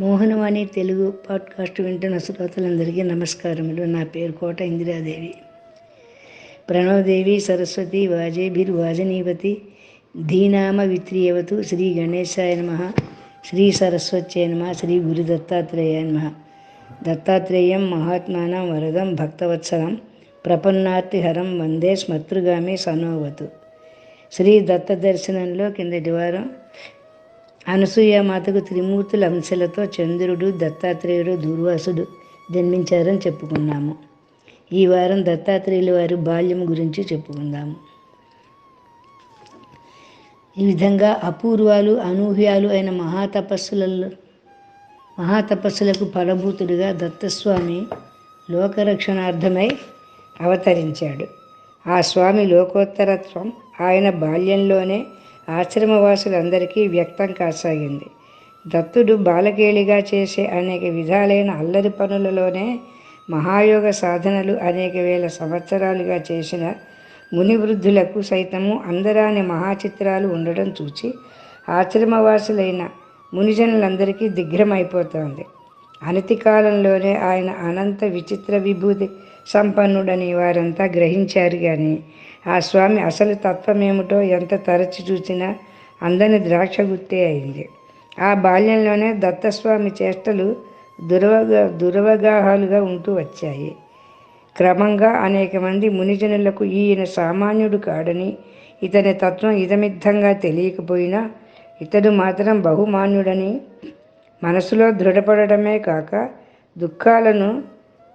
Mohanavani Telugu podcast వింటున్న శ్రోతలందరికీ నమస్కారములు. నా పేరు కోట ఇందిరాదేవి. ప్రణవదేవి సరస్వతి వాజేభిర్వాజనీవతి ధీనామ విత్రియవతు శ్రీ గణేశాయ నమ శ్రీ సరస్వత్యై నమ శ్రీ గురు దత్తాత్రేయ నమ. దత్తాత్రేయం మహాత్మానం వరదం భక్తవత్సలం ప్రపన్నార్తిహరం వందే స్మతృగామి సనోవతు. శ్రీ దత్త దర్శనంలో కిందటి వారం అనసూయ మాతకు త్రిమూర్తుల అంశలతో చంద్రుడు దత్తాత్రేయుడు దూర్వాసుడు జన్మించారని చెప్పుకున్నాము. ఈ వారం దత్తాత్రేయుల వారి బాల్యం గురించి చెప్పుకుందాము. ఈ విధంగా అపూర్వాలు అనూహ్యాలు అయిన మహాతపస్సులలో మహాతపస్సులకు ఫలభూతుడిగా దత్తస్వామి లోకరక్షణార్థమై అవతరించాడు. ఆ స్వామి లోకోత్తరత్వం ఆయన బాల్యంలోనే ఆశ్రమవాసులందరికీ వ్యక్తం కాసాగింది. దత్తుడు బాలకేళిగా చేసే అనేక విధాలైన అల్లరి పనులలోనే మహాయోగ సాధనలు అనేక వేల సంవత్సరాలుగా చేసిన ముని వృద్ధులకు సైతము అందరాని మహాచిత్రాలు ఉండడం చూచి ఆశ్రమవాసులైన మునిజనులందరికీ దిగ్రమైపోతోంది. అనతి కాలంలోనే ఆయన అనంత విచిత్ర విభూతి సంపన్నుడని వారంతా గ్రహించారు కానీ ఆ స్వామి అసలు తత్వమేమిటో ఎంత తరచి చూసినా అందని ద్రాక్ష గుర్తే అయింది. ఆ బాల్యంలోనే దత్తస్వామి చేష్టలు దురవగా దురవగాహాలుగా ఉంటూ వచ్చాయి. క్రమంగా అనేక మంది మునిజనులకు ఈయన సామాన్యుడు కాడని ఇతని తత్వం ఇదమిద్ధంగా తెలియకపోయినా ఇతడు మాత్రం బహుమాన్యుడని మనసులో దృఢపడటమే కాక దుఃఖాలను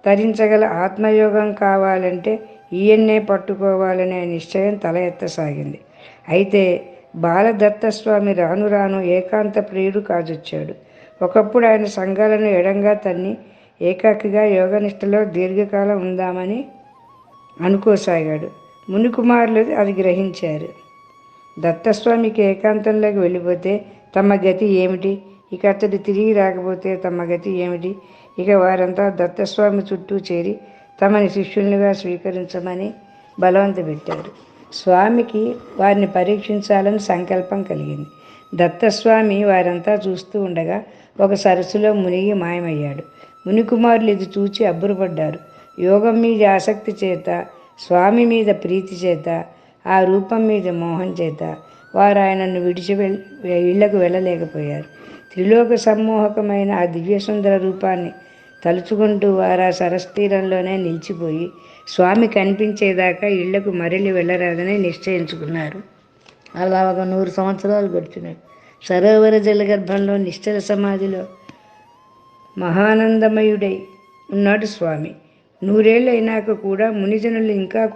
తరించగల ఆత్మయోగం కావాలంటే ఈయన్నే పట్టుకోవాలనే నిశ్చయం తల ఎత్తసాగింది. అయితే బాలదత్తస్వామి రాను రాను ఏకాంత ప్రియుడు కాజొచ్చాడు. ఒకప్పుడు ఆయన సంఘాలను ఎడంగా తన్ని ఏకాకిగా యోగనిష్టలో దీర్ఘకాలం ఉందామని అనుకోసాగాడు. మునికుమారులు అది గ్రహించారు. దత్తస్వామికి ఏకాంతంలోకి వెళ్ళిపోతే తమ గతి ఏమిటి? ఇక అతడు తిరిగి రాకపోతే తమ గతి ఏమిటి? ఇక వారంతా దత్తస్వామి చుట్టూ చేరి తమని శిష్యులుగా స్వీకరించమని బలవంత పెట్టారు స్వామికి వారిని పరీక్షించాలని సంకల్పం కలిగింది. దత్తస్వామి వారంతా చూస్తూ ఉండగా ఒక సరస్సులో మునిగి మాయమయ్యాడు. మునికుమారులు ఇది చూచి అబ్బురపడ్డారు. యోగం మీద ఆసక్తి చేత స్వామి మీద ప్రీతి చేత ఆ రూపం మీద మోహం చేత వారు ఆయనను విడిచి వెళ్ ఇళ్ళకు వెళ్ళలేకపోయారు. త్రిలోక సమ్మోహకమైన ఆ దివ్యసుందర రూపాన్ని తలుచుకుంటూ వారు ఆ సరస్తీరంలోనే నిలిచిపోయి స్వామి కనిపించేదాకా ఇళ్ళకు మరలి వెళ్ళరాదని నిశ్చయించుకున్నారు. అలా ఒక నూరు సంవత్సరాలు గడిచినాయి. సరోవర జలగర్భంలో నిశ్చల సమాధిలో మహానందమయుడై ఉన్నాడు స్వామి. నూరేళ్ళు అయినాక కూడా మునిజనులు ఇంకా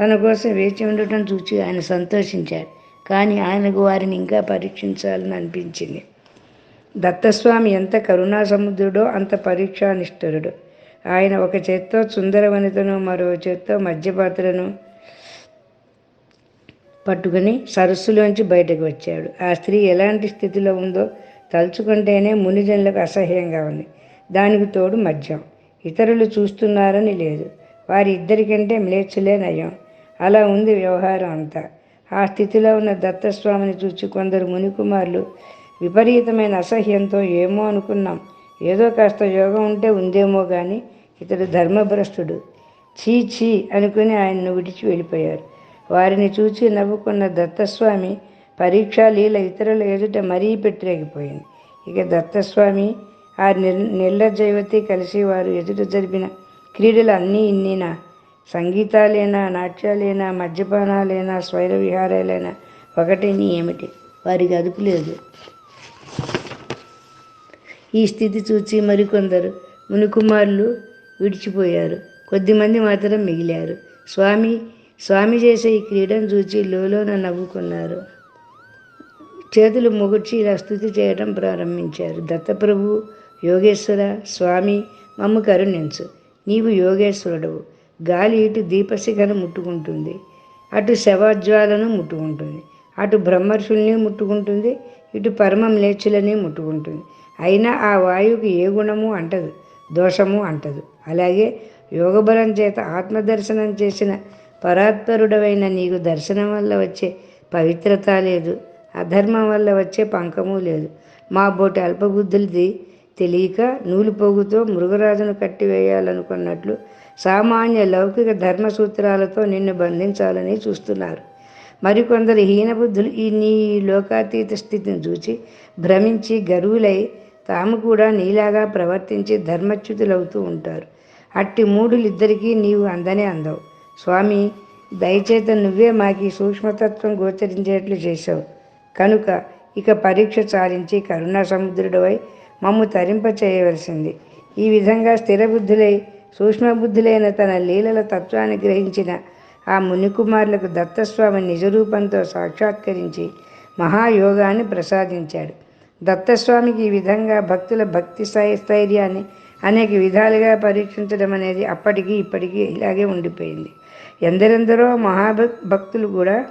తన కోసం వేచి ఉండటం చూచి ఆయన సంతోషించారు. కానీ ఆయనకు వారిని ఇంకా పరీక్షించాలని అనిపించింది. దత్తస్వామి ఎంత కరుణాసముద్రుడో అంత పరీక్షానిష్ఠుడు. ఆయన ఒక చేత్తో సుందరవనితను మరో చేత్తో మధ్యపాత్రను పట్టుకుని సరస్సులోంచి బయటకు వచ్చాడు. ఆ స్త్రీ ఎలాంటి స్థితిలో ఉందో తలుచుకుంటేనే మునిజనులకు అసహ్యంగా ఉంది. దానికి తోడు మద్యం. ఇతరులు చూస్తున్నారని లేదు. వారి ఇద్దరికంటే మ్లేచ్చులే నయం. అలా ఉంది వ్యవహారం అంతా. ఆ స్థితిలో ఉన్న దత్తస్వామిని చూచి కొందరు మునికుమారులు విపరీతమైన అసహ్యంతో ఏమో అనుకున్నాం. ఏదో కాస్త యోగం ఉంటే ఉందేమో కానీ ఇతడు ధర్మభ్రష్టుడు. చీ చీ అనుకుని ఆయన్ను విడిచి వెళ్ళిపోయారు. వారిని చూచి నవ్వుకున్న దత్తస్వామి పరీక్షా లీల ఇతరుల ఎదుట మరీ పెట్టిరేగిపోయింది ఇక దత్తస్వామి ఆ నిర్ నిర్లజైవతి కలిసి వారు ఎదుట జరిపిన క్రీడలు అన్నీ ఇన్నినా? సంగీతాలేనా నాట్యాలేనా మద్యపానాలేనా స్వైర విహారాలైనా ఒకటిని ఏమిటి? వారికి అదుపు లేదు. ఈ స్థితి చూచి మరికొందరు మునికుమారులు విడిచిపోయారు. కొద్దిమంది మాత్రం మిగిలారు. స్వామి స్వామి చేసే ఈ క్రీడను చూచి లోలోన నవ్వుకున్నారు. చేతులు మొగుడ్చి ఇలా స్థుతి చేయడం ప్రారంభించారు. దత్తప్రభు యోగేశ్వర స్వామి మమ్మ కరుణించు. నీవు యోగేశ్వరుడవు. గాలి ఇటు దీపశిఖను ముట్టుకుంటుంది. అటు శవాజ్వాలను ముట్టుకుంటుంది. అటు బ్రహ్మర్షుల్ని ముట్టుకుంటుంది. ఇటు పరమం లేచులని ముట్టుకుంటుంది. అయినా ఆ వాయువుకి ఏ గుణము అంటదు దోషము అంటదు. అలాగే యోగబలం చేత ఆత్మదర్శనం చేసిన పరాత్పరుడవైన నీకు దర్శనం వల్ల వచ్చే పవిత్రత లేదు అధర్మం వల్ల వచ్చే పంకము లేదు. మా బోటి అల్పబుద్ధులది తెలియక నూలుపోగుతో మృగరాజును కట్టివేయాలనుకున్నట్లు సామాన్య లౌకిక ధర్మ సూత్రాలతో నిన్ను బంధించాలని చూస్తున్నారు. మరికొందరు హీనబుద్ధులు ఈ నీ లోకాతీత స్థితిని చూచి భ్రమించి గరువులై తాము కూడా నీలాగా ప్రవర్తించి ధర్మచ్యుతులవుతూ ఉంటారు. అట్టి మూడులిద్దరికీ నీవు అందనే అందవు. స్వామి దయచేత నువ్వే మాకి సూక్ష్మతత్వం గోచరించేట్లు చేశావు. కనుక ఇక పరీక్ష చాలించి కరుణా సముద్రుడవై మమ్ము తరింప చేయవలసింది. ఈ విధంగా స్థిరబుద్ధులై సూక్ష్మబుద్ధులైన తన లీలల తత్వాన్ని గ్రహించిన ఆ మునికుమారులకు దత్తస్వామి నిజరూపంతో సాక్షాత్కరించి మహాయోగాన్ని ప్రసాదించాడు. దత్తస్వామికి ఈ విధంగా భక్తుల భక్తి స్థాయి స్థైర్యాన్ని అనేక విధాలుగా పరీక్షించడం అనేది అప్పటికి ఇప్పటికీ ఇలాగే ఉండిపోయింది. ఎందరెందరో మహాభక్ భక్తులు కూడా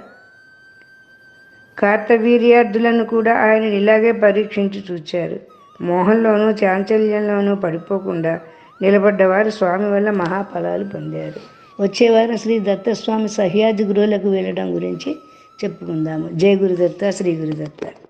కార్తవీర్యార్థులను కూడా ఆయన ఇలాగే పరీక్షించి చూచారు. మోహంలోనూ చాంచల్యంలోనూ పడిపోకుండా నిలబడ్డవారు స్వామి వల్ల మహాఫలాలు పొందారు. వచ్చేవారం శ్రీ దత్తస్వామి సహ్యాది గురువులకు వెళ్ళడం గురించి చెప్పుకుందాము. జయ గురుదత్త శ్రీ గురుదత్త.